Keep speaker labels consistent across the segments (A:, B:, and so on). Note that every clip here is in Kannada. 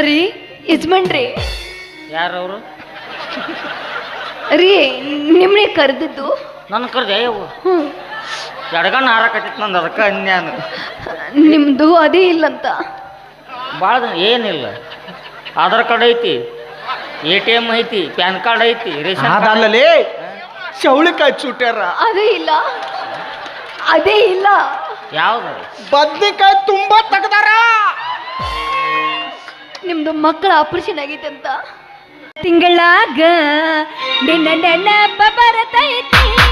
A: ರೀ ಯಜಮಾನ್ರಿ.
B: ಯಾರವರು?
A: ರೀ ನಿಮ್ಮನೆ ಕರೆದಿದ್ದು?
B: ನನ್ನ ಕರ್ದೆ ಅವು
A: ಹ್ಞೂ
B: ಎಡಗಣ್ಣ ಹಾರಕತ್ತಿತ್ತು ನಂದು ಅದಕ್ಕೆ ಅನ್ಯಾನ.
A: ನಿಮ್ಮದು ಅದೇ ಇಲ್ಲಂತ.
B: ಭಾಳ ಏನಿಲ್ಲ. ಆಧಾರ್ ಕಾರ್ಡ್ ಐತಿ ಎ ಟಿ ಎಂ ಐತಿ ಪ್ಯಾನ್ ಕಾರ್ಡ್ ಐತಿ ರೇಷನ್ ಕಾರ್ಡ್
C: ಅದಲ್ಲಲೇ ಚೌಳಿಕಾಯಿ ಚುಟ್ಯಾರ.
A: ಅದೇ ಇಲ್ಲ. ಅದೇ ಇಲ್ಲ.
B: ಯಾವ್ದು?
C: ಬದ್ನಿಕಾಯಿ ತುಂಬಾ ತೆಗ್ದಾರ.
A: ನಿಮ್ದು ಮಕ್ಕಳ ಆಪರೇಷನ್ ಆಗೈತೆ ಅಂತ. ತಿಂಗಳಾಗ ನಿನ್ನ ನೆನಪ ಬರತೈತಿ.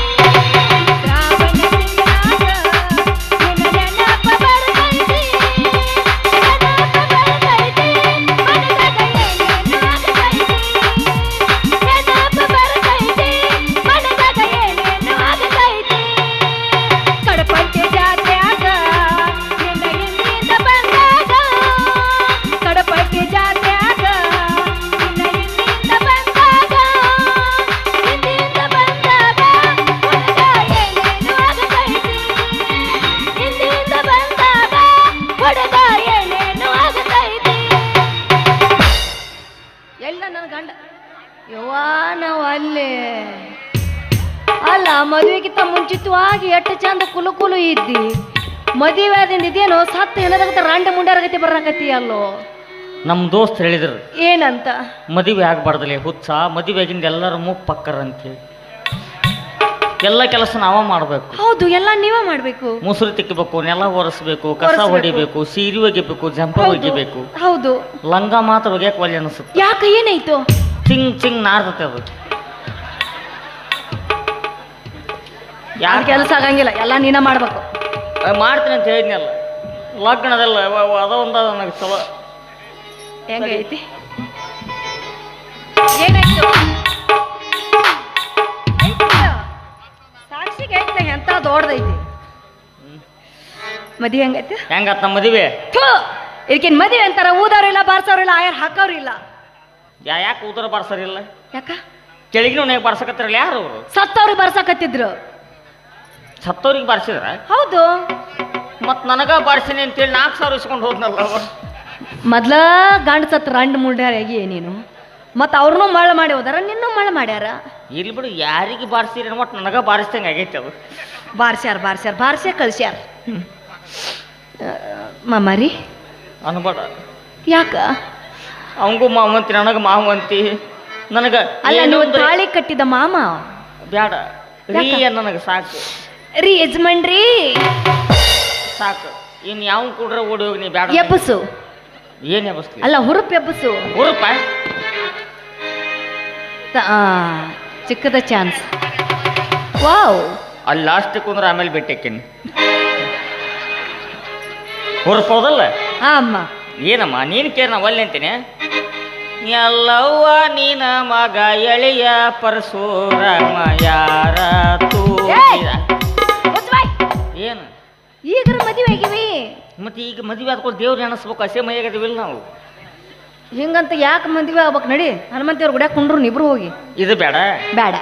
A: ಅಲ್ಲೇ ಮದುವೆಗಿಂತ ಮುಂಚಿತವಾಗಿ ಎಷ್ಟು ಚಂದ ಕುಲು ಕುಲು ಇದ್ದಿ. ಮದುವೆ ಆದಿಂದ ಇದೇನೋ ಸತ್ತು ಏನಾರಾಗತ್ತೆ ರಾಂಡ ಮುಂಡಾರಾಗತ್ತೆ ಬರಾಕತ್ತಿ ಅಲ್ಲೋ
B: ನಮ್ಮ ದೋಸ್ತ್ ಹೇಳಿದ್ರು
A: ಏನಂತ?
B: ಮದುವೆ ಆಗ್ಬಾರ್ದಲ್ಲಿ ಹುಚ್ಚ ಮದುವೆ ಆಗಿಂದ ಎಲ್ಲರೂ ಮುಪ್ಪಕ್ಕರ ಅಂತೇಳಿ ಎಲ್ಲ ಕೆಲಸ ನಾವ ಮಾಡಬೇಕು.
A: ಹೌದು ಎಲ್ಲ ನೀವೇ ಮಾಡ್ಬೇಕು.
B: ಮುಸುರು ತಿಕ್ಕಬೇಕು ನೆಲ ಒರೆಸ್ಬೇಕು ಕಸ
A: ಒರೆಸ್ಬೇಕು.
B: ಹೊಡಿಬೇಕು ಸೀರೆ ಒಗಿಬೇಕು ಜಂಪ
A: ಹೌದು
B: ಒಗಿಬೇಕು.
A: ಹೌದು.
B: ಲಂಗ ಮಾತ್ರ ಒಗ್ಯಾಕ ಒಲೆ ಅನಿಸುತ್ತೆ.
A: ಯಾಕೆ ಏನಾಯ್ತು?
B: ಚಿಂಗ್ ಚಿಂಗ್ ನಾರ್ತತೆ ಅದು.
A: ಯಾರ ಕೆಲಸ ಆಗಂಗಿಲ್ಲ ಎಲ್ಲ ನೀನ ಮಾಡ್ಬೇಕು.
B: ಮಾಡ್ತೀನಿ ಅಂತ ಹೇಳಿದ್ನಲ್ಲ ಲಗ್ನದಲ್ಲ ಅದ ಒಂದ ನನಗೆ ಚಲೋ.
A: ಹೆಂಗೈತಿ ಏನಾಯ್ತು? ಸಾಕ್ಷಿಗೆ ಐತೆ ಎಂತ ದೊಡ್ಡದೈತಿ. ಮದುವೆ ಹೆಂಗೈತಿ?
B: ಹೆಂಗತ್ತ ಮದುವೆ?
A: ಇದಕ್ಕೇನು ಮದುವೆ ಅಂತಾರ ಊದವ್ರು ಇಲ್ಲ ಬಾರ್ಸವ್ರು ಇಲ್ಲ ಆಯರ್ ಹಾಕೋರು ಇಲ್ಲ
B: ಯಾ ಯಾಕೆ ಊದರ ಬಾರ್ಸೋರಿಲ್ಲ?
A: ಯಾಕ?
B: ಕೆಳಗಿನ ಬಾರ್ಸಕತ್ತಿರಲ್ಲ ಯಾರು
A: ಸತ್ತವ್ರು ಬರ್ಸಕತ್ತಿದ್ರು.
B: ಸತ್ತವ್ರಿಗೆ ಬಾರಿಸಿದ್ರ?
A: ಹೌದು.
B: ಮತ್ತು ನನಗ ಬಾರಿಸಿನಿ ಅಂತೇಳಿ ನಾಲ್ಕು ಸಾವಿರ ಇಸ್ಕೊಂಡು ಹೋದ್ನಲ್ಲ ಅವ
A: ಮೊದ್ಲ ಗಂಡ ಸತ್ ರಂಡ್ ಮುಂಡ್ಯಾರಾಗಿ ನೀನು. ಮತ್ತು ಅವ್ರನ್ನೂ ಮಳೆ ಮಾಡಿ ಹೋದಾರ ನಿನ್ನೂ ಮಳ ಮಾಡ್ಯಾರ.
B: ಇಲ್ಲಿ ಬಿಡು ಯಾರಿಗೆ ಬಾರಿಸಿರಿ ಒಟ್ಟು ನನಗ ಬಾರಿಸ್ದಂಗೆ ಆಗೈತೆ ಅದು.
A: ಬಾರ್ಸ್ಯಾರ ಬಾರ್ಸ್ಯಾರ ಬಾರಿಸ್ಯಾ ಕಳ್ಸ್ಯಾರ. ಮಾಮಾರಿ.
B: ಅನ್ಬೇಡ.
A: ಯಾಕ?
B: ಅವಂಗೂ ಮಾವಂತಿ ನನಗೆ ಮಾವಂತಿ. ನನಗ
A: ಅಲ್ಲ ನೀವು ತಾಳಿ ಕಟ್ಟಿದ ಮಾಮ
B: ಬ್ಯಾಡ. ರೀ? ನನಗೆ ಸಾಕು.
A: ರೀ ಯಜಮಾನ್ರಿ.
B: ಸಾಕು. ಇನ್ ಯಾವ ಕೂಡ್ರ ಓಡಿ ಹೋಗಿ ನೀ ಬ್ಯಾಡ
A: ಎಬ್ಬಸು.
B: ಏನ್ ಎಬ್ಬಸ್ತಿ?
A: ಅಲ್ಲ ಹುರುಪ್ ಎಬ್ಬಸು.
B: ಹುರುಪ?
A: ತ- ಆ, ಚಿಕ್ಕದ ಚಾನ್ಸ್. ವಾವ್.
B: ಅಲ್ಲಿ ಲಾಸ್ಟ್ ಕುಂದ್ರ ಆಮೇಲೆ ಭೇಟಿಯಾಕೇನಿ ಊರಪ್ಪ ಹೌದಲ್ಲ?
A: ಅಮ್ಮ.
B: ಏನಮ್ಮ ನೀನು ಕೇರ್ ನಾವು ಒಲ್ಲೆ ಅಂತೀನಿ ಎಲ್ಲವ್ವ ನೀನ ಮಗ ಎಳೆಯ ಪರಶುರಾಮ ಯಾರ
A: ಏಯ್!
B: ಏನು
A: ಈಗರ ಮದುವೆ ಆಗಿವಿ
B: ಮತ್ತೆ ಈಗ ಮದುವೆ ಆದ್ಕೊಂಡು ದೇವ್ರು ನೆನೆಸ್ಬೇಕು ಹಸೆ ಮೈಯಾಗದಿವಿಲ್ಲ ನಾವು
A: ಹಿಂಗಂತ ಯಾಕೆ ಮದುವೆ ಆಗ್ಬೇಕು ನಡಿ ಹನುಮಂತಿಯವ್ರ ಗುಡ್ಯಾಗ ಕುಂಡ್ರು ಇಬ್ರು ಹೋಗಿ
B: ಇದು ಬೇಡ
A: ಬೇಡ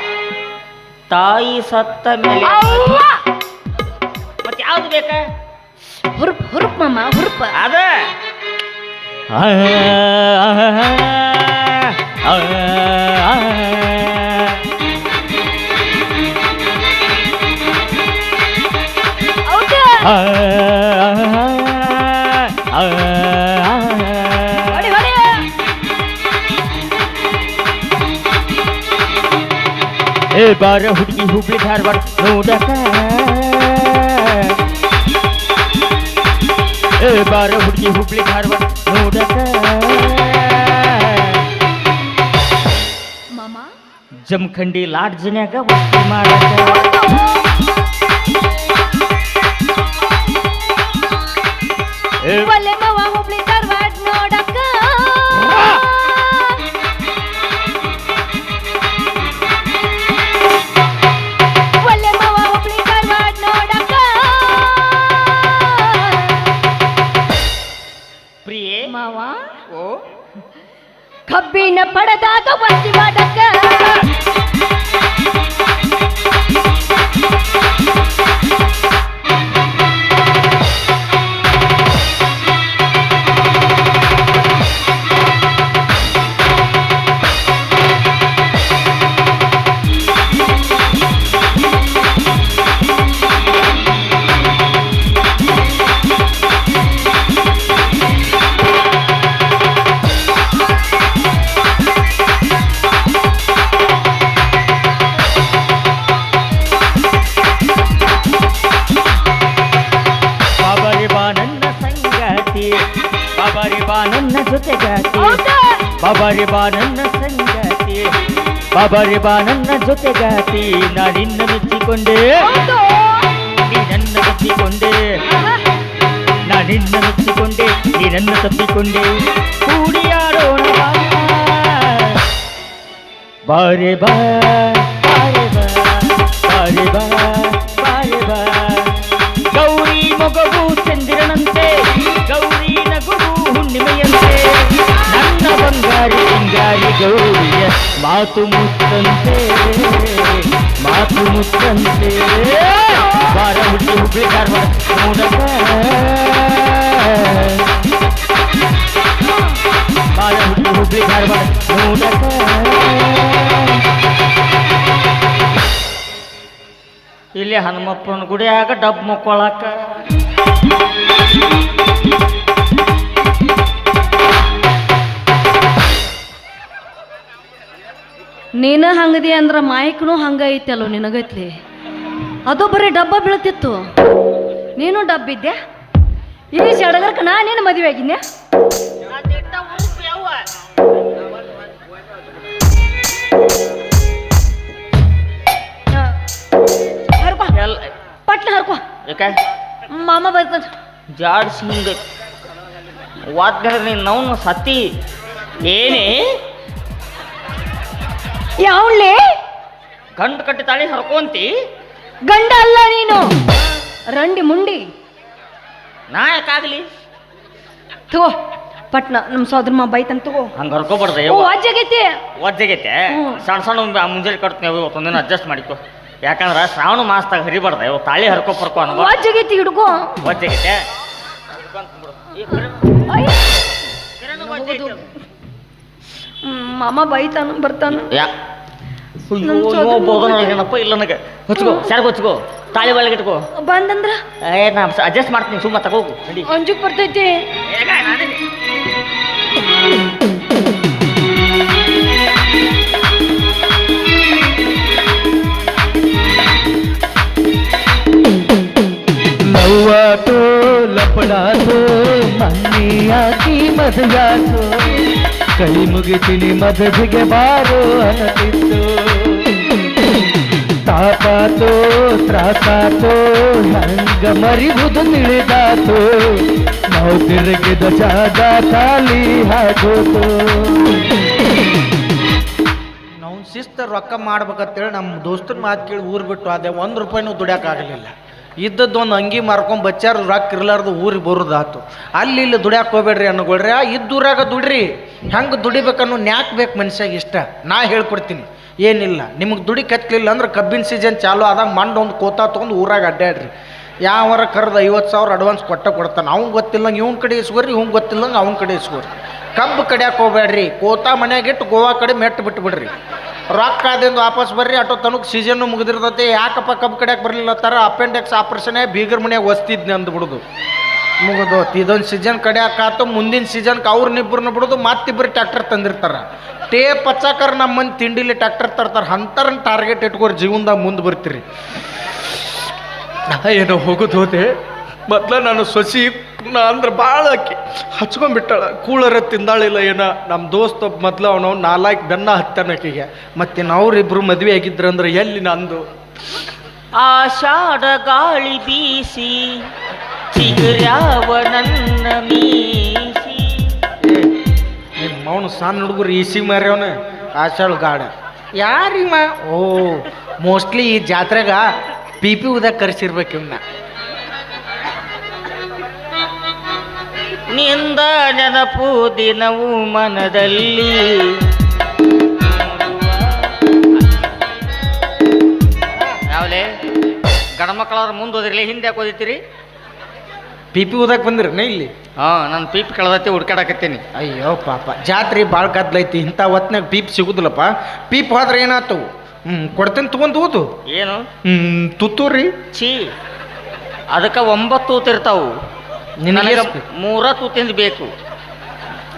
B: ತಾಯಿ ಸತ್ತ ಮೇಲೆ! ಮತ್ತೆ ಯಾವ್ದು ಬೇಕ
A: ಹುರುಪ್ ಹುರುಪ್ ಮಾಮ ಹುರುಪ್
B: ಅದ
A: ಹೌದು ಹೊಡಿ ಹೊಡಿ
B: ಏ ಬಾರ ಹುಡುಗಿ ಹುಬ್ಳಿ ಧಾರವಾಡ ನೋಡಕ ಏ ಬಾರ ಹುಡುಗಿ ಹುಬ್ಳಿ ಧಾರವಾಡ ನೋಡಕ
A: ಮಾಮ
B: ಜಮಖಂಡಿ ಲಾಡ್ಜ್ನ್ಯಾಗ ವಸ್ತಿ ಮಾಡಕ
A: ಒಲೆ ಮಾವ ಹುಬ್ಳಿ ಧಾರವಾಡ ನೋಡಕ್ಕ. ಒಲೆ ಮಾವ ಹುಬ್ಳಿ ಧಾರವಾಡ ನೋಡಕ್ಕ.
B: ಪ್ರಿಯೆ
A: ಮಾವ
B: ಓ?
A: ಕಬ್ಬಿನ ಪಡೆದಾಗ ವಸ್ತಿ ಮಾಡಕ್ಕ.
B: ಬಾಬಾರಿ ಬಾ ನನ್ನ ಸಂಗಾತಿ ಬಾಬಾರಿ ಬಾ ನನ್ನ ಜೊತೆಗಾತಿ ನಾನಿನ್ನ ಮೆಚ್ಚಿಕೊಂಡೆ. ನೀ ನನ್ನ ಮೆಚ್ಚಿಕೊಂಡೆ ನಾನಿನ್ನ ಮೆಚ್ಚಿಕೊಂಡೆ ನೀ ನನ್ನ ತಪ್ಪಿಕೊಂಡೆ ಕೂಡಿಯಾಡೋಣ. ಬಾರೆ ಬಾ ಬಾರೆ ಬಾ ಬಾರೆ ಬಾ ಬಾರೆ ಬಾ ಗೌರಿ ಮಗಗು ಚಂದಿರನಂತೆ ಗೌರಿ ನಗುವು ಹುಣ್ಣಿಮೆಯಂತೆ ಗೌರಿಯ ಮಾತು ಮುತ್ತಂತೆ ಮಾತು ಮುತ್ತಂತೆ ಬಾರ ಹುಟ್ಟಿ ಹುಬ್ಬಳ್ಳಿ ಧಾರವಾಡ ಮೂಲಕ. ಬಾರ ಹುಬ್ಬಳ್ಳಿ ಧಾರವಾಡ ಮೂಲಕ. ಇಲ್ಲಿ ಹನುಮಪ್ಪನ ಗುಡಿಯಾಗ ಡಬ್ ಮುಕ್ಕೊಳಕ.
A: ನೀನ ಹಂಗದಿ ಅಂದ್ರೆ ಮಾಯಕ್ನು ಹಂಗ ಐತಲ್ಲೋ ನಿನಗೈತ್ಲಿ? ಅದು ಬರೀ ಡಬ್ಬ ಬೀಳ್ತಿತ್ತು. ನೀನು ಡಬ್ಬಿದ್ದೆ ಈ ಸಡಗರ್ಕ ನಾನೇನು ಮದುವೆ ಆಗಿದ್ದೆ ಹರ್ಕೊ.
B: ಎಲ್ಲ
A: ಪಟ್ನ ಹರ್ಕೊ.
B: ಯಾಕೆ?
A: ಮಾಮ ಬರ್ತ
B: ಜಾಡ್ಸಿ ಹಿಂಗ. ವಾದ್ಗಾರ ನೀನು ನೌನು ಸತಿ. ಏನೇ?
A: ಯಾವ್ಲೇ?
B: ಗಂಡು ಕಟ್ಟಿ ತಾಳಿ ಹರ್ಕೊಂತಿ?
A: ಗಂಡ ಅಲ್ಲ ನೀನು. ರಂಡಿ ಮುಂಡಿ.
B: ನಾ ಯಾಕಾಗ್ಲಿ
A: ತಗೋ ಪಟ್ನ ನಮ್ಮ ಸೋದ್ರ ಮಾ ಬೈತಂತ ತಗೋ.
B: ಹಂಗ ಹರ್ಕೋಬಾರ್ದ
A: ಓ ಅಜ್ಜಾಗೈತಿ.
B: ಒಜ್ಜಗೈತೆ
A: ಹ್ಮ್.
B: ಸಣ್ಣ ಸಣ್ಣ ಮುಂಜಾನೆ ಕಟ್ತೀನಿ ಇವತ್ತೊಂದಿನ ಅಡ್ಜಸ್ಟ್ ಮಾಡಿಕೊ. ಯಾಕಂದ್ರೆ ಶ್ರಾವಣ ಮಾಸದಾಗ ಹರಿಬಾರ್ದ ಇವ್ ತಾಳಿ ಹರ್ಕೊ ಪರ್ಕೊ ಅನ್ನೋ
A: ಅಜ್ಜಾಗೈತಿ ಹಿಡ್ಕೋ.
B: ಒಜ್ಜಗೈತೆ
A: ಮಾಮ ಬೈತಾನ ಬರ್ತಾನ.
B: ಯಾ
A: ನಮ್ ಸೋದರನ್
B: ಏನಪ್ಪ ಇಲ್ಲ ನನಗೆ. ಹಚ್ಕೋ ಸರ್ ಹಚ್ಕೋ ತಾಳಿ ಒಳಗೆ ಇಟ್ಕೋ.
A: ಬಂದಂದ್ರ?
B: ಏ ನಾ ಅಡ್ಜಸ್ಟ್ ಮಾಡ್ತೀನಿ ಸುಮ್ಮ ತಗೋಗು ನಡಿ.
A: ಅಂಜುಕ್ ಬರ್ತೈತಿ.
D: ಲವ್ವಾತು ಲಪಡಾತು ಮನ್ನಿಯಾಕಿ ಮದುವಾತು ಕೈ ಮುಗಿತೀನಿ ಮದುವೆಗೆ ಬಾರೋ ಅನ್ನತಿತ್ತು ತಾಪಾತು, ತ್ರಾಸಾತು, ಹಂಗ ಮರಿಬುದು ನಿಳಿದಾತು ನಾವು ತಿರುಗಿದ ಜಾಗ ಖಾಲಿ ಹಾಕೋತು
C: ನಾವು ಶಿಸ್ತ ರೊಕ್ಕ ಮಾಡ್ಬೇಕಂತೇಳಿ ನಮ್ಮ ದೋಸ್ತನ ಮಾತು ಕೇಳಿ ಊರು ಬಿಟ್ಟು ಅದೇ ಒಂದು ರೂಪಾಯಿನೂ ದುಡ್ಯಾಕಾಗಲಿಲ್ಲ. ಇದ್ದದ್ದು ಒಂದು ಅಂಗಿ ಮಾರ್ಕೊಂಡು ಬಚ್ಚಾರ ರೊಕ್ಕ ಇರ್ಲಾರ್ದು ಊರಿಗೆ ಬರೋದಾತು. ಅಲ್ಲಿ ಇಲ್ಲಿ ದುಡ್ಯಾಕ ಹೋಗ್ಬೇಡ್ರಿ ಅನ್ನಗೊಳ್ರಿ. ಆ ಇದ್ದೂರಾಗ ದುಡ್ರಿ. ಹೆಂಗೆ ದುಡಿಬೇಕನ್ನೋ ನ್ಯಾಕ್ ಬೇಕು ಮನುಷ್ಯಾಗ ಇಷ್ಟ. ನಾ ಹೇಳ್ಕೊಡ್ತೀನಿ. ಏನಿಲ್ಲ. ನಿಮಗೆ ದುಡಿ ಕತ್ತಲಿಲ್ಲ ಅಂದ್ರೆ ಕಬ್ಬಿನ ಸೀಸನ್ ಚಾಲು ಆದಾಗ ಮಂಡ್ ಒಂದು ಕೋತ ತೊಗೊಂಡು ಊರಾಗ ಅಡ್ಡಾಡ್ರಿ ಯಾವರ ಕರೆದು ಐವತ್ತು ಸಾವಿರ ಅಡ್ವಾನ್ಸ್ ಕೊಟ್ಟ ಕೊಡ್ತಾನೆ. ಅವ್ನು ಗೊತ್ತಿಲ್ಲಂಗೆ ಇವ್ನ ಕಡೆ ಇಸ್ಕೋರಿ, ಇವ್ನು ಗೊತ್ತಿಲ್ಲಂಗೆ ಅವ್ನ ಕಡೆ ಇಸ್ಕೋರಿ. ಕಬ್ಬು ಕಡಿಯಾಕೆ ಹೋಗ್ಬೇಡ್ರಿ ಕೋತ ಮನೆಯಾಗಿಟ್ಟು ಗೋವಾ ಕಡೆ ಮೆಟ್ಟು ಬಿಟ್ಬಿಡ್ರಿ. ರೊಕ್ಕ ಆದಿಂದ ವಾಪಸ್ ಬರ್ರಿ, ಅಟೋ ತನಕ ಸೀಸನ್ನು ಮುಗಿದಿರ್ತೈತಿ. ಯಾಕಪ್ಪ ಕಬ್ಬು ಕಡಿಯಾಕೆ ಬರಲಿಲ್ಲ ತರ ಅಪೆಂಡೆಕ್ಸ್ ಆಪ್ರೇಷನೇ ಬೀಗರ್ ಮನ್ಯಾಗ ವಸ್ತಿದ್ನಿ ಅಂದ್ಬಿಡುದು. ಮುಗಿದು ಇದೊಂದು ಸೀಸನ್ ಕಡಿಯಾಕಾತು ಮುಂದಿನ ಸೀಸನ್ಗೆ ಅವ್ರನ್ನಿಬ್ಬರನ್ನ ಬಿಡೋದು. ಮತ್ತಿಬ್ಬರು ಟ್ಯಾಕ್ಟರ್ ತಂದಿರ್ತಾರ. ಟೇಪ್ ಪಚ್ಚಾಕರ್ ನಮ್ಮ ಮಂದಿ ತಿಂಡಿಲಿ ಟ್ಯಾಕ್ಟರ್ ತರ್ತಾರೆ ಅಂತಾರನ್ನ ಟಾರ್ಗೆಟ್ ಇಟ್ಕೋರಿ ಜೀವನದಾಗ ಮುಂದೆ ಬರ್ತೀರಿ. ಏನೋ ಹೋಗೋದು ಹೋದೆ ಮೊದ್ಲ ನಾನು ಸೊಸಿ ನಾ ಅಂದ್ರೆ ಭಾಳ ಆಕಿ ಹಚ್ಕೊಂಡ್ಬಿಟ್ಟಾಳ ಕೂಳರ ತಿಂದಾಳಿಲ್ಲ ಏನ ನಮ್ಮ ದೋಸ್ತ ಒಬ್ಬ ಮೊದ್ಲು ಅವನು ನಾಲ್ಕು ಬೆನ್ನ ಹತ್ತನಕಿಗೆ ಮತ್ತೆ ಅವ್ರಿಬ್ರು ಮದುವೆ ಆಗಿದ್ರಂದ್ರೆ ಎಲ್ಲಿ ನಂದು?
B: ಆಷಾಢ ಗಾಳಿ ಬೀಸಿ ಚಿಗುರ್ಯಾವ ನನ್ನ ಮೀಸಿ.
C: ಅವನು ಸಣ್ಣ ಹುಡುಗರು ಈಸಿ ಮಾರ್ಯವನ ಆಶಾಳ ಗಾಡ. ಯಾರಿಮ್ಮ ಓ ಮೋಸ್ಟ್ಲಿ ಈ ಜಾತ್ರೆಗ ಪಿ ಪಿ ಉದಾಗ ಕರೆಸಿರ್ಬೇಕು ಇವನ್ನ
B: ನಿಂದ ನೆನಪು ದಿನವು ಮನದಲ್ಲಿ. ಯಾವಲೇ? ಗಂಡ ಮಕ್ಕಳವ್ರ ಮುಂದೆ ಹೋದಿರ್ಲಿ ಹಿಂದೆ ಯಾಕೆ ಓದಿತ್ತೀರಿ
C: ಪಿ ಪಿ ಉದಾಗ ಬಂದಿರನ ಇಲ್ಲಿ?
B: ಹಾಂ ನಾನು ಪೀಪ್ ಕಳೆದತ್ತೆ ಹುಡ್ಕಾಡಕತ್ತೀನಿ
C: ಅಯ್ಯೋ ಪಾಪ. ಜಾತ್ರೆ ಭಾಳ ಕದ್ಲೈತಿ ಇಂಥ ಹೊತ್ನಾಗ ಪೀಪ್ ಸಿಗುದಿಲ್ಲಪ್ಪ. ಪೀಪ್ ಹೋದ್ರೆ ಏನಾತು ಹ್ಞೂ ಕೊಡ್ತೀನಿ ತೊಗೊಂಡು ಓದು
B: ಏನು?
C: ಹ್ಞೂ ತುತ್ತೂರಿ.
B: ಛೀ. ಅದಕ್ಕೆ ಒಂಬತ್ತು ತೂತಿರ್ತಾವು
C: ನಿನಗೆ
B: ನನಗೆ ಮೂರ ತೂತಿಂದ ಬೇಕು.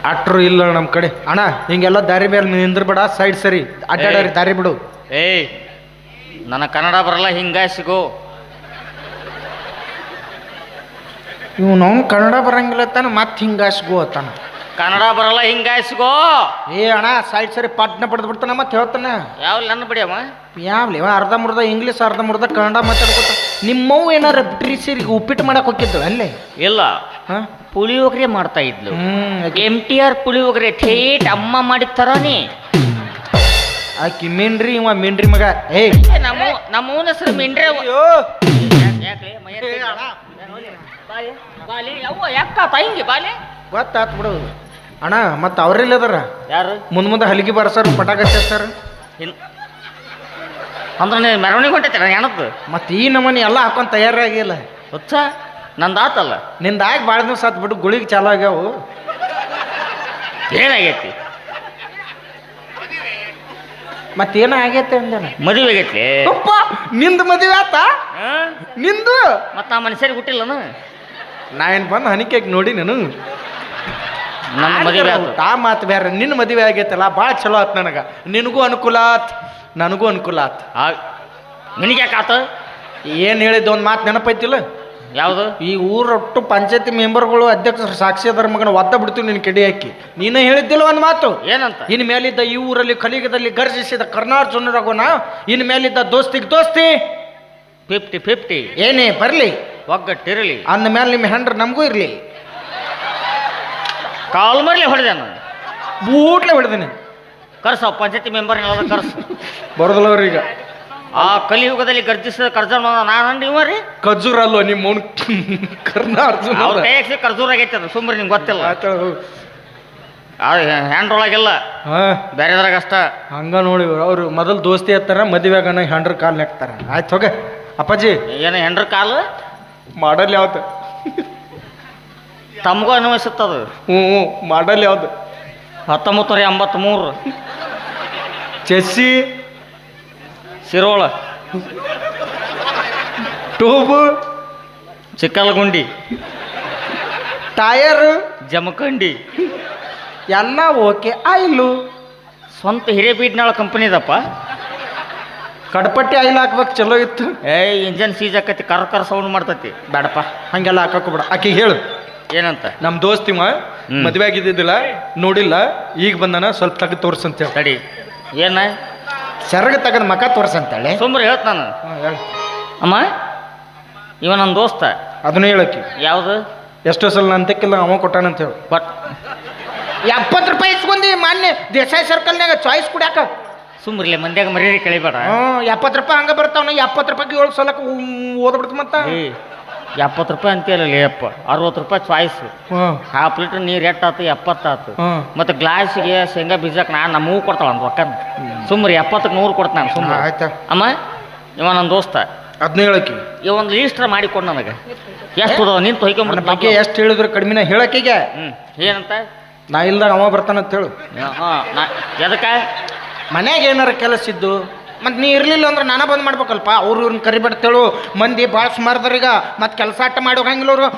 C: ಅಟ್ರು ಇಲ್ಲ ನಮ್ಮ ಕಡೆ. ಅಣ್ಣ ಹಿಂಗೆಲ್ಲ ದಾರಿ ಮೇಲೆ ನಿಂದ್ರಬೇಡ ಸೈಡ್ ಸರಿ. ಅಡ್ಡಾಡ್ರಿ ದಾರಿ ಬಿಡು.
B: ಏಯ್. ನನ್ನ ಕನ್ನಡ ಬರಲ್ಲ ಹಿಂಗಾಯ್ ಸಿಗೋ.
C: ಇವ್ ನಾವು ಕನ್ನಡ ಬರಂಗಿಲ್ಲ ತಾನ ಮತ್ತೆ ಹಿಂಗಾಸ್ಗೋ ಅತ್ತಾನ
B: ಕನ್ನಡ ಬರಲ್ಲ ಹಿಂಗಾಯ್ಸ್ಗೋ
C: ಏ ಅಣ್ಣ ಸೈಡ್ ಸರಿ ಪಟ್ನ ಬಡ್ದು ಬಿಡ್ತಾನ ಮತ್ತೆ ಹೇಳ್ತಾನ.
B: ಯಾವ ನನ್ನ ಬಿಡಿಯಮ್ಮ
C: ಯಾವ್ಲಿ ಇವ ಅರ್ಧ ಮುರ್ಧ ಇಂಗ್ಲೀಷ್ ಅರ್ಧ ಮುರ್ಧ ಕನ್ನಡ ಮಾತಾಡ್ಕೊತ. ನಿಮ್ಮವ್ ಏನಾರ ಬ್ರಿಟಿಷರಿಗೆ ಉಪ್ಪಿಟ್ಟು ಮಾಡಕ್ ಹೋಗಿದ್ದು ಅಲ್ಲಿ?
B: ಇಲ್ಲ.
C: ಹಾ?
B: ಪುಳಿಯೋಗರೆ ಮಾಡ್ತಾ ಇದ್ಲು. ಎಂ ಟಿ ಆರ್ ಪುಳಿಯೋಗರೆ ಥೇಟ್ ಅಮ್ಮ ಮಾಡಿದ ಥರನೇ
C: ಆಕಿ ಮೀನ್ರಿ ಇವ ಮೀನ್ರಿ ಮಗ. ಏಯ್.
B: ನಮ್ಮ ನಮ್ಮ ಹೆಸರು ಮಿಂಡ್ರೆ ಯಾಕ್ಲೆ ಬಾಲೆ ಯವ್ವ ಯಾಕ ತಾಯಿಂಗಿ ಬಾಲೆ.
C: ಗೊತ್ತಾತ್ ಬಿಡು. ಅಣ್ಣ ಮತ್ತೆ ಅವ್ರೆಲ್ಲ ಅದಾರ?
B: ಯಾರು?
C: ಮುಂದ್ ಮುಂದೆ ಹಲಿಗೆ ಬರ್ಸಾರ ಪಟಾಕ ಹಚ್ಚಾರ
B: ಸರ್ ಅಂದ್ರೆ ಮೆರವಣಿಗೆ ಹೊಂಟೈತೆ ಏನದ್ದು
C: ಮತ್ತೆ ಈ ನಮೂನಿ ಎಲ್ಲ ಹಾಕೊಂಡ್ ತಯಾರಾಗಿಲ್ಲ.
B: ಹುಚ್ಚ ನಂದಾತಲ್ಲ.
C: ನಿಂದಾಗಿ ಭಾಳ ದಿವಸ ಆತ್ ಬಿಡು ಗುಳಿಗೆ ಚಾಲು ಆಗ್ಯಾವು.
B: ಏನಾಗೈತಿ?
C: ಮತ್ತೇನ ಆಗೈತೆ ಅಂದನ
B: ಮದುವೆ ಆಗೈತಿ?
C: ಅಪ್ಪ ನಿಂದು ಮದುವೆ ಆತ? ನಿಂದು?
B: ಮತ್ತು ಆ ಮನುಷ್ಯರಿಗೆ ಹುಟ್ಟಿಲ್ಲನ?
C: ನಾ ಏನ್ ಬಂದು ಹನಿಕೆ ನೋಡಿ ನಾನು?
B: ನನ್ನ ಮದುವೆ ಆತು.
C: ಆ ಮಾತು ಬೇರೆ ನಿನ್ನ ಮದುವೆ ಆಗೈತಲ್ಲ ಭಾಳ ಚಲೋ ಆತ್ ನನಗೆ. ನಿನಗೂ ಅನುಕೂಲ ಆತ್ ನನಗೂ ಅನುಕೂಲ ಆತ್.
B: ನಿನಗೆ ಯಾಕೆ ಆತ?
C: ಏನ್ ಹೇಳಿದ್ದ ಒಂದು ಮಾತು ನೆನಪೈತಿಲ್ಲ?
B: ಯಾವುದು?
C: ಈ ಊರೊಟ್ಟು ಪಂಚಾಯತಿ ಮೆಂಬರ್ಗಳು ಅಧ್ಯಕ್ಷರು ಸಾಕ್ಷಿ ಅದರ ಮಗನ ಒದ್ದ ಬಿಡ್ತೀವಿ ನಿನ್ನ ಕೆಡಿ ಹಾಕಿ. ನೀನೇ ಹೇಳಿದ್ದಿಲ್ಲ ಒಂದು ಮಾತು?
B: ಏನಂತ?
C: ಇನ್ ಮೇಲಿದ್ದ ಈ ಊರಲ್ಲಿ ಕಲಿಗದಲ್ಲಿ ಗರ್ಜಿಸಿದ ಕರ್ನಾಟಕ ಇನ್ ಮೇಲಿದ್ದ ದೋಸ್ತಿಗೆ ದೋಸ್ತಿ?
B: ಫಿಫ್ಟಿ ಫಿಫ್ಟಿ
C: ಏನೇ ಬರಲಿ.
B: ಒಗ್ಗಟ್ಟಿರಲಿ.
C: ಅಂದ ಮೇಲೆ ನಿಮ್ಮ ಹೆಂಡ್ರ ನಮಗೂ ಇರಲಿ.
B: ಕಾಲ್ ಮರ್ಲಿ ಹೊಡೆದೆ ನಾನು.
C: ಬೂಟ್ಲೆ ಹೊಡೆದೇನೆ.
B: ಕರ್ಸ ಪಂಚಾಯತಿ ಮೆಂಬರ್ ಕರ್ಸ.
C: ಬರೋದಿಲ್ಲ ಅವ್ರೀಗ
B: ಆ ಕಲಿಯುಗದಲ್ಲಿ ಗರ್ಜಿಸಿದ ಕರ್ಜನ್ ನಾನು ನೀವು ರೀ
C: ಖಜೂರ್ ಅಲ್ವ ನಿಮ್ಮ ಅವ್ನು ಕರ್ನಾರ್ಜುನ
B: ಅವ್ರ ಕೈ ಹಾಕ್ಸಿ ಕರ್ಜೂರ್ ಆಗೈತೆ ಅದು ಸುಮ್ಮನೆ ನಿಮ್ಗೆ ಗೊತ್ತಿಲ್ಲ. ಹ್ಯಾಂಡ್ರ್ ಒಳಗೆಲ್ಲ
C: ಹಾ.
B: ಬೇರೆದ್ರಾಗ ಅಷ್ಟ
C: ಹಂಗ ನೋಡಿ ಅವ್ರು ಮೊದಲು ದೋಸ್ತಿ ಎತ್ತಾರ ಮದುವೆಗನ ಹೆಂಡ್ರ ಕಾಲ್ ನೆಕ್ತಾರ. ಆಯ್ತು ಹೋಗ. ಅಪ್ಪಾಜಿ.
B: ಏನು ಹೆಂಡ್ರ ಕಾಲು?
C: ಮಾಡಲ್ ಯಾವ್ದು?
B: ತಮಗೂ ಅನ್ವಯಿಸುತ್ತದು?
C: ಹ್ಞೂ ಹ್ಞೂ ಮಾಡಲ್ ಯಾವ್ದು?
B: ಹತ್ತೊಂಬತ್ತು ನೂರ ಎಂಬತ್ತ್ಮೂರು
C: chassis.
B: Shirol.
C: Tube.
B: Chikkalagundi.
C: Tyre.
B: Jamakhandi.
C: ಎಲ್ಲ ಓಕೆ ಆಯಿಲು
B: ಸ್ವಂತ ಹಿರೇಬೀಡ್ನಾಳ ಕಂಪನಿದಪ್ಪ.
C: ಕಡಪಟ್ಟಿ ಆಯಿಲ್ ಹಾಕ್ಬೇಕು ಚಲೋ ಇತ್ತು.
B: ಏ ಇಂಜನ್ ಸೀಜ್ ಆಕತಿ ಕರ್ ಕರ್ ಸೌಂಡ್ ಮಾಡ್ತತಿ.
C: ಬೇಡಪ್ಪ ಹಂಗೆಲ್ಲ ಹಾಕಕ್ಕೆ ಬಿಡ. ಆಕೆ ಹೇಳು.
B: ಏನಂತ?
C: ನಮ್ಮ ದೋಸ್ತಿವ. ಮದುವೆ ಆಗಿದ್ದಿದ್ದಿಲ್ಲ ನೋಡಿಲ್ಲ ಈಗ ಬಂದನ ಸ್ವಲ್ಪ ತೆಗೆದು ತೋರ್ಸಂತ ಹೇಳಿ.
B: ತಡಿ. ಏನ
C: ಸೆರಗ ತಗದ ಮಕ ತೋರ್ಸಂತಾಳೆ.
B: ಸುಮ್ರೆ ಹೇಳ್ತ ನಾನು. ಅಮ್ಮ ಇವ ನನ್ನ ದೋಸ್ತ.
C: ಅದನ್ನ ಹೇಳಕ್ಕೆ
B: ಯಾವುದು?
C: ಎಷ್ಟೋ ಸಲ ನಾನು ತೆಕ್ಕಿಲ್ಲ ಅವ ಕೊಟ್ಟಾನಂತ ಹೇಳು.
B: ಬಟ್
C: ಎಪ್ಪತ್ತು ರೂಪಾಯಿ ಇಸ್ಕೊಂಡಿ ಮಾನ್ಯ ದೇಸಾಯಿ ಸರ್ಕಲ್ನಾಗ ಚಾಯ್ಸ್ ಕುಡ್ಯಾಕ.
B: ಸುಮ್ರಿಲೆ ಮಂದ್ಯಾಗ ಮರ್ಯಾದೆ ಕಳಿಬೇಡ.
C: ಹ್ಞೂ ಎಪ್ಪತ್ತು ರೂಪಾಯಿ ಹಂಗೆ ಬರ್ತಾವನ ಎಪ್ಪತ್ತು ರೂಪಾಯಿಗೆ ಏಳು ಸಲಕ್ಕೆ ಓದ್ಬಿಡ್ತು ಮತ್ತ?
B: ಎಪ್ಪತ್ತು ರೂಪಾಯಿ ಅಂತೀಯಲ್ಲ ಎಪ್ಪ ಅರವತ್ತು ರೂಪಾಯಿ ಚಾಯ್ಸ್
C: ಹ್ಞೂ.
B: ಹಾಫ್ ಲೀಟ್ರ್ ನೀರು ಎಟ್ಟಾತು ಎಪ್ಪತ್ತಾತು
C: ಆಯ್ತು
B: ಮತ್ತು ಗ್ಲಾಸಿಗೆ ಶೇಂಗಾ ಬೀಜಕ್ಕೆ ನಾನು ನಮ್ಮೂ ಕೊಡ್ತಾಳ ಅಂತ ರೊಕ್ಕನ. ಸುಮ್ರಿ ಎಪ್ಪತ್ತಕ್ಕೆ ನೂರು ಕೊಡ್ತ ನಾನು ಸುಮ್ಮನೆ
C: ಆಯ್ತಾ?
B: ಅಮ್ಮ ಇವ ನನ್ನ ದೋಸ್ತ.
C: ಅದನ್ನ ಹೇಳಕ್ಕೆ.
B: ಈ ಒಂದು ಲೀಸ್ಟ್ರ ಮಾಡಿಕೊಡು ನನಗೆ. ಎಷ್ಟು ಅದಾವ ನಿಂತು
C: ನನ್ನ ಬಗ್ಗೆ ಎಷ್ಟು ಹೇಳಿದ್ರು ಕಡಿಮೆನ ಹೇಳಕ್ಕೀಗ.
B: ಹ್ಞೂ ಏನಂತ?
C: ನಾ ಇಲ್ದಾಗ ಅವ ಬರ್ತಾನಂತ ಹೇಳು.
B: ಹಾಂ ನಾ ಎದಕ್ಕೆ?
C: ಮನ್ಯಾಗ ಏನಾರು ಕೆಲಸ ಇದ್ದು ಮತ್ತು ನೀ ಇರಲಿಲ್ಲ ಅಂದ್ರೆ ನಾನು ಬಂದು ಮಾಡ್ಬೇಕಲ್ಪ? ಅವ್ರು ಇವ್ರನ್ನ ಕರಿಬಿಡ್ತೇಳು ಮಂದಿ ಭಾಳ ಸುಮಾರ್ದ್ರೀಗ ಮತ್ತು ಕೆಲಸ ಆಟ ಮಾಡೋ ಹಂಗಿಲ್ಲ ಅವರು.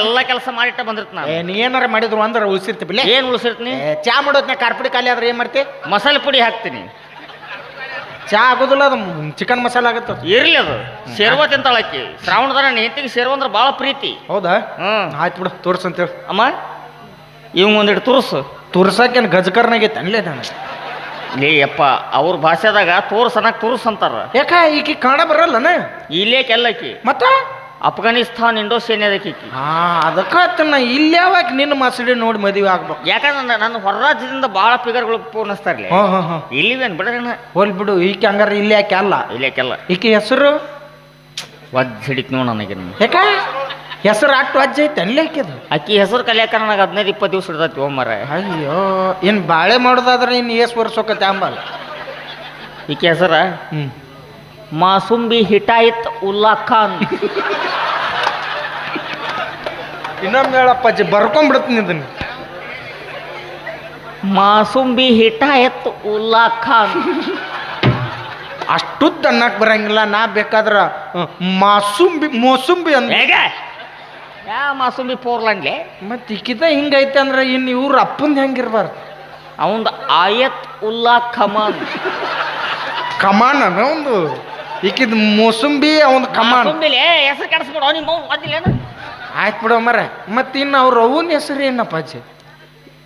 B: ಎಲ್ಲ ಕೆಲಸ ಮಾಡಿಟ್ಟ ಬಂದಿರ್ತ ನಾನು.
C: ಏನಾರ ಮಾಡಿದ್ರು ಅಂದ್ರೆ ಉಳಿಸಿರ್ತೀವಿ
B: ಏನು ಉಳಿಸಿರ್ತೀನಿ
C: ಚಹಾ ಚಾ ಮಾಡೋದ್ನ ಕಾರ್ಪುಡಿ ಖಾಲಿ ಆದ್ರೆ ಏನು ಮಾಡ್ತಿ?
B: ಮಸಾಲೆ ಪುಡಿ ಹಾಕ್ತೀನಿ.
C: ಚಾ ಆಗೋದಿಲ್ಲ ಅದು ಚಿಕನ್ ಮಸಾಲೆ ಆಗುತ್ತೆ
B: ಇರಲಿ ಅದು. ಶೇರ್ವ ತಿಂತಾಳಕ್ಕಿ ಶ್ರಾವಣದಾರ ಹೆಂಡತಿಗೆ ಶೇರ್ವ ಅಂದ್ರೆ ಭಾಳ ಪ್ರೀತಿ.
C: ಹೌದಾ?
B: ಹ್ಞೂ
C: ಆಯ್ತು ಬಿಡು ತೋರ್ಸಂತೇಳಿ.
B: ಅಮ್ಮ ಇವ್ ಒಂದಿಟ್ಟು ತುರ್ಸು.
C: ತುರ್ಸಕ್ಕೇನು ಗಜಕರ್ನಾಗೈತೆ ಅನ್ಲೇ ನಾನು.
B: ಲೇ ಯಪ್ಪ ಅವ್ರ ಭಾಷೆದಾಗ ತೋರ್ಸ್ ಅನ್ನಕ್ ತುರ್ಸ್ ಅಂತಾರ.
C: ಯಾಕ ಈಕಿ ಕನ್ನಡ ಬರಲ್ಲನ?
B: ಇಲ್ಲೇ ಕೆಲ್ಲಕಿ
C: ಮತ್ತ?
B: ಅಫ್ಘಾನಿಸ್ತಾನ್ ಸೇನೆದಕ್ಕೆ
C: ಹಾ ಅದಕ್ಕ ತಿನ್ನ ಇಲ್ಲಿ ಯಾವಾಗ ನಿನ್ನ ಮಸಡಿ ನೋಡಿ ಮದುವೆ ಆಗ್ಬೇಕು.
B: ಯಾಕಂದ್ರೆ ನನ್ನ ಹೊರ ರಾಜ್ಯದಿಂದ ಭಾಳ ಫಿಗರ್ಗಳು ಪೂರ್ಣಿಸ್ತಾರಲಿ
C: ಹಾ ಹಾ ಹಾ
B: ಇಲ್ಲಿವೇನು ಬಿಡೋಣ
C: ಹೋಲ್ ಬಿಡು ಈಕೆ ಹಂಗಾರೆ ಇಲ್ಲಿ ಯಾಕೆ ಅಲ್ಲ?
B: ಇಲ್ಲೇ ಯಾಕೆಲ್ಲ
C: ಈಕೆ ಹೆಸರು?
B: ಒದ್ದು ಹಿಡಿತು ನೋಡು ನನಗೆ
C: ಯಾಕ? ಹೆಸರು ಅಟ್ಟು ಅಜ್ಜ ಐತೆ ಅಲ್ಲೇ ಆಕೆದು
B: ಅಕ್ಕಿ ಹೆಸರು ಕಲಿಯಾಕ ನನಗೆ ಹದಿನೈದು ಇಪ್ಪತ್ತು ದಿವಸ ಓ ಓಮರ
C: ಅಯ್ಯೋ ಏನು ಬಾಳೆ ಮಾಡೋದಾದ್ರೆ ಇನ್ನು ಏಸ್ ವರ್ಷಕ್ಕೆ ಅಂಬಲ್ಲ
B: ಈಕೆ ಹೆಸರ?
C: ಹ್ಞೂ
B: ಮಾಸುಂಬಿ ಹಿಟಾಯಿತ್ ಉಲ್ಲಾ ಖಾನ್.
C: ಇನ್ನೊಮ್ಮೆ ಅಜ್ಜಿ ಬರ್ಕೊಂಬಿಡ್ತೀನಿ ಇದನ್ನ.
B: ಮಾಸುಂಬಿ ಹಿಟಾಯತ್ ಉಲ್ಲಾ ಖಾನ್.
C: ಅಷ್ಟುದ್ದ ಅನ್ನಕ್ ಬರಂಗಿಲ್ಲ ನಾ ಬೇಕಾದ್ರೆ ಮಾಸುಂಬಿ ಮೋಸುಂಬಿ ಅಂದ್ರೆ
B: ಹೇಗ? ಯಾ ಮಾಸುಂಬಿ ಪೋರ್ಲಂಡ್ಲೆ?
C: ಮತ್ತೆ ಇಕ್ಕಿದ ಹಿಂಗೈತೆ ಅಂದ್ರೆ ಇನ್ನು ಇವ್ರ ಅಪ್ಪಂದು ಹೆಂಗಿರ್ಬಾರ್ದು?
B: ಅವಂದ ಆಯತ್ ಉಲ್ಲಾ ಕಮಾನ್.
C: ಕಮಾನ್ ಒಂದು ಇಕ್ಕಿದ ಮೋಸಂಬಿ ಅವನ್ ಕಮಾನ್.
B: ಹೆಸರು ಕೆಡಿಸ್ಬಿಡು ನಿಮ್ಮ ಅವ್ನು
C: ಆಯ್ತು ಬಿಡು ಮರ ಮತ್ತೆ ಇನ್ನು ಅವ್ರ ಅವನ ಹೆಸರು ಏನಪ್ಪ ಅಜ್ಜಿ?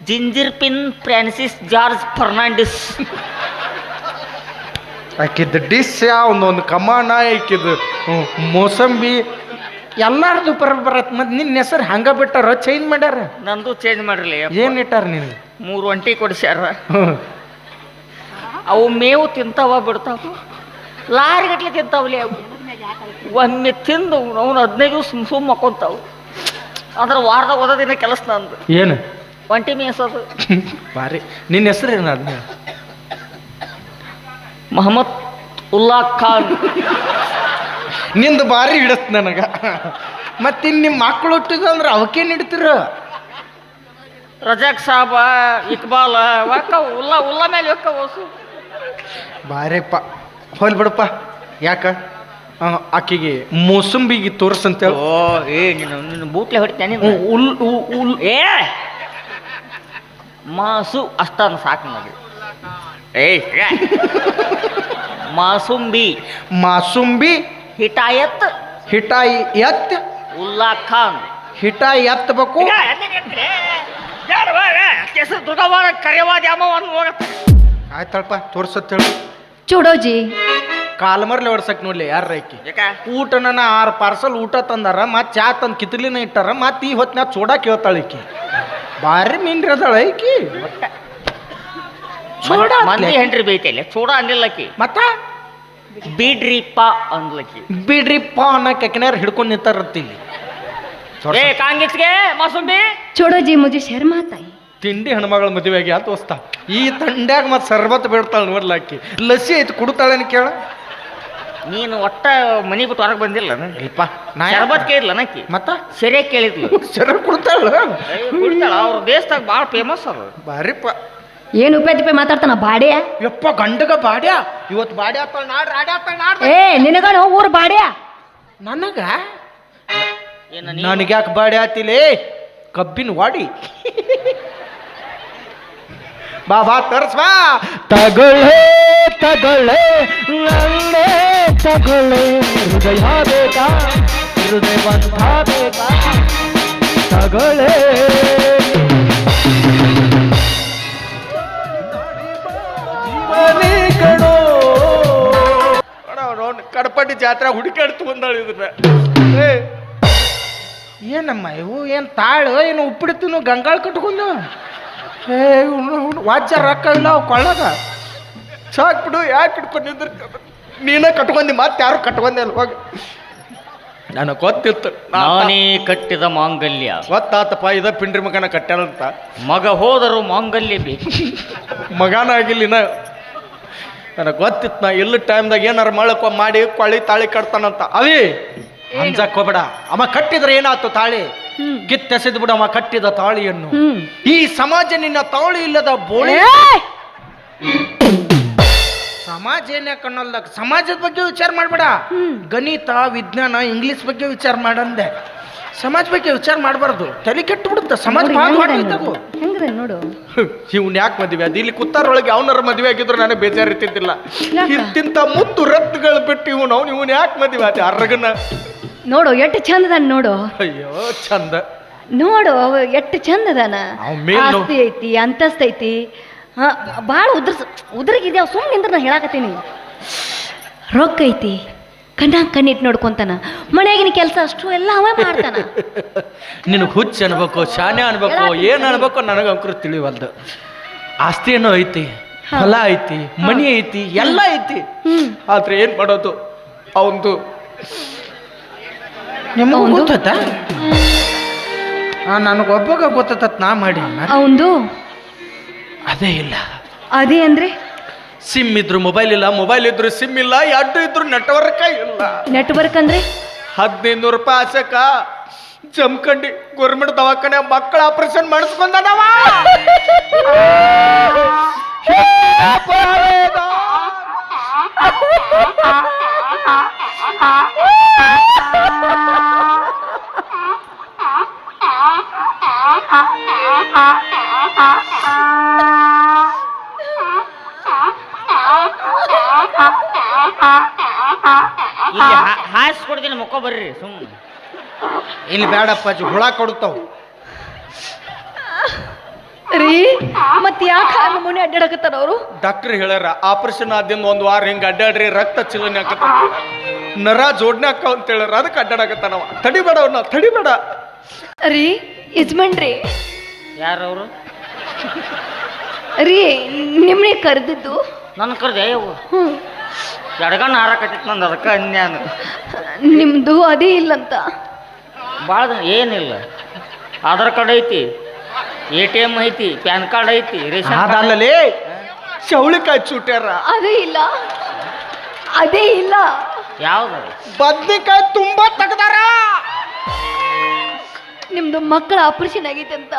B: ಜಿಂಜಿರ್ ಪಿನ್ ಫ್ರಾನ್ಸಿಸ್ ಜಾರ್ಜ್ ಫರ್ನಾಂಡಿಸ್.
C: ಆಕಿದ ಡಿಸ್ ಒಂದೊಂದು ಕಮಾನ ಆಕಿದ್ದು ಹ್ಮ್, ಮೋಸಂಬಿ ಎಲ್ಲಾರ್ದು ಪರಬರತ್ ಮತ್ತೆ ನಿನ್ನ ಹೆಸರು ಹಂಗ ಬಿಟ್ಟಾರ ಚೇಂಜ್ ಮಾಡ್ಯಾರ?
B: ನಂದು ಚೇಂಜ್ ಮಾಡಿರಲಿ
C: ಏನು ಇಟ್ಟಾರ ನಿನಗೆ
B: ಮೂರು ಒಂಟಿ ಕೊಡಿಸ್ಯಾರ. ಅವು ಮೇವು ತಿಂತಾವ ಬಿಡ್ತಾವ. ಲಾರಿಗಟ್ಲೆ ತಿಂತಾವಲಿ ಅವು. ಒಮ್ಮೆ ತಿಂದು ಅವನು ಹದಿನೈದು ಸುಮ್ ಸುಮ್ಮ ಮಕ್ಕೊಂತಾವು. ಅಂದ್ರೆ ವಾರದಾಗ ಓದೋ ದಿನ ಕೆಲಸ ನಂದು.
C: ಏನು?
B: ಒಂಟಿ ಮೇಸೋದು
C: ಬಾರಿ. ನಿನ್ನ ಹೆಸರು ಏನು ಅದನ್ನ
B: ಮೊಹಮ್ಮದ್ ಉಲ್ಲಾ ಖಾನ್.
C: ನಿಂದು ಬಾರಿ ಹಿಡತ್ ನನಗ. ಮತ್ತಿನ್ ನಿಮ್ಮ ಮಕ್ಕಳು ಹುಟ್ಟಿದಂದ್ರೆ ಅವಕ್ಕೇನು ಇಡ್ತೀರ
B: ರಜಾಕ್ ಸಾಬ ಇಕ್ಬಾಲ ಉಲ್ಲ ಉಲ್ಲ ಮೇಲೆ ಒಕ್ಕವು ಓಸು.
C: ಬಾರಿಪ್ಪ. ಹೋಲ್ ಬಿಡಪ್ಪ. ಯಾಕ? ಆಕೆಗೆ ಮೋಸಂಬಿಗೆ ತೋರ್ಸಂತೇಳಿ
B: ಓ ಏ ನೀನು ನಿನ್ನ ಬೂಟ್ಲೆ ಹೊಡಿತೇನೆ
C: ಉಲ್ ಉಲ್.
B: ಏ! ಮಾಸು ಅಷ್ಟನ್ನು ಸಾಕು ನನಗೆ ಏಯ್ ಏ. ಮಾಸುಂಬಿ.
C: ಮಾಸುಂಬಿ
B: ಹಿಟಾಯತ್.
C: ಹಿಟ ಎತ್
B: ಉಲ್ಲಾ ಖಾನ್
C: ಹಿಟ ಎತ್ತಬೇಕು
B: ಕೆಸರು ದುಡವಾದ ಕರೆವಾದ ಯಾಮವನ್ನು ಹೋಗತ್ತೆ.
C: ಆಯ್ತಳಪ್ಪ ತೋರ್ಸತ್ತೇಳಿ
A: ಚೂಡೋಜಿ.
C: ಕಾಲ್ಮರ್ಲಿ ಹೊಡ್ಸಕ್ ನೋಡ್ಲಿ ಯಾರ ಆಕಿ?
B: ಯಾಕ?
C: ಊಟನ ನಾ ಆರು ಪಾರ್ಸಲ್ ಊಟ ತಂದಾರ ಮತ್ತೆ ಚಾ ತಂದು ಕಿತ್ಲಿನ ಇಟ್ಟಾರ ಮತ್ತೆ ಈ ಹೊತ್ನ್ಯಾಗ ಚೂಡ ಕೇಳ್ತಾಳ ಈಕಿ. ಭಾರಿ ಮೀನ್ರಿ ಅದಾಳ ಐಕಿ ಚೂಡ
B: ಮಂದಿ ಹೆಂಡ್ರಿ ಬೈತೈಲೆ? ಚೂಡ ಅನ್ನಿಲ್ಲಕಿ
C: ಮತ್ತ?
B: ಬಿಡ್ರಿಪ್ಪ ಅಂದ್ಲಕಿ.
C: ಬಿಡ್ರಿಪ್ಪ ಅನ್ನೋ ಅನ್ನಕ್ ಯಾಕೆನಾರ ಹಿಡ್ಕೊಂಡು ನಿಂತಾರತ್ತಿ ಇಲ್ಲಿ
B: ಏ ಕಾಂಗ್ರೆಸ್ಗೆ ಮಾಸುಂಬಿ.
A: ಮುಜಿ ಶರ್ಮಾ ತಾಯಿ.
C: ತಿಂಡಿ ಹೆಣ್ಮಗಳ ಮದುವೆಗೆ ಆಗಿ ಆತ ಈ ತಂಡ್ಯಾಗ ಮತ್ತೆ ಸರ್ಬತ್ ಬಿಡ್ತಾಳ ನೋಡ್ಲಾಕಿ ಲಸ್ಸಿ ಐತಿ ಕುಡ್ತಾಳೆ ಕೇಳ?
B: ನೀನು ಒಟ್ಟ ಮನಿ ಬಿಟ್ಟು ಹೊರಗೆ ಬಂದಿಲ್ಲ
C: ಇಲ್ಪ ನಾ
B: ಶರಬತ್ ಕೇಳಿಲ್ಲ ನಕ್ಕಿ
C: ಮತ್ತ?
B: ಸರಿಯಾಗಿ ಕೇಳಿದ್ಲು.
C: ಸರ ಕುಡ್ತಾಳ?
B: ಕುಡ್ತಾಳ. ಅವ್ರ ದೇಶದಾಗ ಭಾಳ ಫೇಮಸ್ ಅದು
C: ಬಾರಿಪ್ಪ.
A: ಏನು ಉಪೆ ತಿಪ್ಪೆ ಮಾತಾಡ್ತಾನ? ಬಾಡ್ಯ?
C: ಯಪ್ಪ ಗಂಡಗ ಬಾಡ್ಯ? ಇವತ್ತು ಬಾಡ್ಯ ಆತ ನಾಡ್ರ
A: ಏ ನಿನಗ ಊರು ಬಾಡ್ಯ?
C: ನನಗ? ನನಗ್ಯಾಕೆ ಬಾಡಿ ಆತಿಲೇ? ಕಬ್ಬಿನ ವಾಡಿ. ಬಾ ಬಾ ತರ್ಸ್ ಬಾ.
D: ತಗೊಳ್ಳೆ ತಗೊಳ್ಳೆ ನಂಗೆ ತಗೊಳ್ಳೆ. ಹೃದಯ ಬೇಕಾ? ಹೃದಯ ಬಂಧ ಬೇಕಾ? ತಗೊಳ್ಳೆ.
C: ಕಡಪಟ್ಟಿ ಜಾತ್ರೆ ಹುಡುಕಾಡ್ತು ಬಂದಾಳು ಇದನ್ನ ಏ, ಏನಮ್ಮ ಇವು? ಏನು ತಾಳು? ಏನು ಉಪ್ಪಿಡ್ತೀನು ಗಂಗಾಳ ಕಟ್ಕೊಂಡು? ಏ ವಾಚ ರೊಕ್ಕ ಇಲ್ಲ ಅವು ಕೊಳ್ಳಾಗ ಸಾಕ್ ಬಿಡು ಯಾಕೆ ಇಟ್ಕೊಂಡಿದ್ರು ನೀನೇ ಕಟ್ಕೊಂಡಿ ಮತ್ತೆ ಯಾರು ಕಟ್ಕೊಂಡೆ ಅಲ್ಲ ಹೋಗ ನನಗೆ ಗೊತ್ತಿತ್ತು.
B: ನಾನೇ ಕಟ್ಟಿದ ಮಾಂಗಲ್ಯ.
C: ಗೊತ್ತಾತಪ್ಪ ಇದ ಪಿಂಡ್ರಿ ಮಗನ ಅಂತ
B: ಮಗ ಹೋದರು ಮಾಂಗಲ್ಯ ಬೇಕು.
C: ಮಗನ ಆಗಿಲ್ಲಿನ ನನಗೆ ಗೊತ್ತಿತ್ತು ನಾ ಇಲ್ಲ ಟೈಮ್ದಾಗ ಏನಾರು ಮಾಡಕ್ಕ ಮಾಡಿ ಕೊಳಿ ತಾಳಿ ಕಟ್ತಾನಂತ. ಅವಿ ಅಂಜಕ್ ಹೋಗ್ಬೇಡ. ಅಮ್ಮ ಕಟ್ಟಿದ್ರೆ ಏನಾಯ್ತು ತಾಳಿ? ಕಿತ್ತೆಸೆದು ಬಿಡು ಕಟ್ಟಿದ ತಾಳಿಯನ್ನು. ಈ ಸಮಾಜ ನಿನ್ನ ತಾಳಿ ಇಲ್ಲದ ಬೋಳಿ ಸಮಾಜ ಏನೇ ಕಣ್ಣಲ್ಲ ಸಮಾಜದ ಬಗ್ಗೆ ವಿಚಾರ ಮಾಡ್ಬೇಡ. ಗಣಿತ ವಿಜ್ಞಾನ ಇಂಗ್ಲಿಷ್ ಬಗ್ಗೆ ವಿಚಾರ ಮಾಡಂದೆ. ಸಮಾಜ ಬಗ್ಗೆ ವಿಚಾರ ಮಾಡಬಾರ್ದು. ತಲೆ ಕೆಟ್ಟು ಬಿಡುತ್ತೆ ಸಮಾಜ ಹೊಟ್ಟೈತದು.
A: ನೋಡು. ಹೆಂಗಿದೆ ನೋಡು?
C: ಇವ್ನ ಯಾಕೆ ಮದುವೆ ಅದು ಇಲ್ಲಿ ಕುತ್ತಾರೊಳಗೆ ಅವನರ ಮದುವೆ ಆಗಿದ್ರು ನನಗೆ ಬೇಜಾರು
A: ಇರ್ತಿದ್ದಿಲ್ಲ
C: ಇಂತಿಂತ ಮುತ್ತು ರತ್ಗಳು ಬಿಟ್ಟು ಇವನು ಅವ್ನು ಇವನು ಯಾಕೆ ಮದುವೆ ಆತ ಅರ್ರಗನ್ನ
A: ನೋಡು ಎಷ್ಟು ಚಂದದ ನೋಡು.
C: ಅಯ್ಯೋ ಚಂದ.
A: ನೋಡು ಅವ ಎಷ್ಟು ಚಂದದಾನ. ಆಸ್ತಿ ಐತಿ ಅಂತಸ್ತ ಐತಿ. ಹಾ ಭಾಳ ಉದ್ರ ಉದ್ರಗಿದೆ ಸುಮ್ಮನೆ ನಿಂದ್ರ ನಾ ಹೇಳಾಕತ್ತೀನಿ. ರೊಕ್ಕ ಐತಿ. ಕಣ್ಣಾಗ ಕಣ್ಣಿಟ್ಟು ನೋಡ್ಕೊಂತಾನ. ಮನೆಯಾಗಿನ ಕೆಲಸ ಅಷ್ಟು ಎಲ್ಲ ಅವೇ ಮಾಡ್ತಾನ.
C: ನಿನಗೆ ಹುಚ್ಚು ಅನ್ಬೇಕು ಶಾನೆ ಅನ್ಬೇಕು ಏನು ಅನ್ಬೇಕು ನನಗೆ ಅಂಕರು ತಿಳಿವಲ್ದು. ಆಸ್ತಿ ಏನೋ ಐತಿ ಹೊಲ ಐತಿ ಮನಿ ಐತಿ ಎಲ್ಲ ಐತಿ. ಆದ್ರೆ ಏನ್ ಮಾಡೋದು? ಅವಂದು
A: ನಿಮ್ಮ
C: ಗೊತ್ತ ನನಗೊಬ್ಬಗ ಗೊತ್ತತ್ತ ನಾ ಮಾಡಿ
A: ಅವಂದು?
C: ಅದೇ ಇಲ್ಲ.
A: ಅದೇ ಅಂದ್ರೆ?
C: ಸಿಮ್ ಇದ್ರು ಮೊಬೈಲ್ ಇಲ್ಲ ಮೊಬೈಲ್ ಇದ್ರು ಸಿಮ್ ಇಲ್ಲ ಎರಡು ಇದ್ರು ನೆಟ್ವರ್ಕ್ ಇಲ್ಲ.
A: ನೆಟ್ವರ್ಕ್ ಅಂದ್ರೆ?
C: ಹದಿನೈದು ನೂರು ರೂಪಾಯಿ ಆಸಕ ಜಮ್ಕಂಡಿ ಗೌರ್ಮೆಂಟ್ ದವಾಖಾನೆ ಮಕ್ಕಳ ಆಪರೇಷನ್ ಮಾಡಿಸ್ಕೊಂಡನವ.
B: ಇಲ್ಲಿ ಹಾ- ಹಾಯ್ಸ್ಕೊಡ್ತೀನಿ ಮುಖ ಬರ್ರಿ ಸುಮ್ಮನೆ
E: ಇಲ್ಲಿ ಬೇಡಪ್ಪ ಹುಳ ಕೊಡ್ತಾವ್
A: ರೀ ಮತ್ತೆ ಯಾಕೆ ಹಾಗೆ ಮುನಿ ಅಡ್ಡಾಡಕತ್ತಾರ ಅವರು?
C: ಡಾಕ್ಟರ್ ಹೇಳ್ಯಾರ ಆಪರೇಷನ್ ಆದಿಂದ ಒಂದ್ ವಾರ ಹಿಂಗ ಅಡ್ಡಾಡ್ರಿ ರಕ್ತ ಚಲನೆ ಆಕತ್ತ ನರ ಜೋಡ್ನೆ ಅಕ್ಕ ಅಂತ ಹೇಳ್ಯಾರ ಅದಕ್ಕೆ ಅಡ್ಡಾಡಕತ್ತಾನವ ತಡಿಬೇಡ ತಡಿ ತಡಿಬೇಡ.
A: ರೀ ಯಜಮಾನ್ರಿ.
B: ಯಾರವರು
A: ರೀ ನಿಮ್ಮನೆ ಕರೆದಿದ್ದು?
B: ನನ್ನ ಕರ್ದೆ ಅಯ್ಯವ್ವ
A: ಹ್ಞೂ
B: ಎಡಗಣ್ಣ ಹಾರಕತ್ತಿತ್ತು ನಂದು ಅದಕ್ಕೆ ಅನ್ಯಾನ
A: ನಿಮ್ಮದು ಅದೇ ಇಲ್ಲಂತ.
B: ಭಾಳ ಏನಿಲ್ಲ. ಆಧಾರ್ ಕಾರ್ಡ್ ಐತಿ ಎ ಟಿ ಎಂ ಐತಿ ಪ್ಯಾನ್ ಕಾರ್ಡ್ ಐತಿ ರೇಷನ್ ಕಾರ್ಡ್
E: ಶೌಳಿಕ
C: ಚೌಳಿಕಾಯಿ ಚುಟ್ಯಾರ
A: ಅದೇ ಇಲ್ಲ. ಅದೇ ಇಲ್ಲ.
B: ಯಾವ್ದು?
C: ಬದ್ನಿಕಾಯಿ ತುಂಬಾ ತೆಗ್ದಾರ.
A: ನಿಮ್ದು ಮಕ್ಕಳ ಆಪರೇಷನ್ ಆಗೈತೆ ಅಂತ.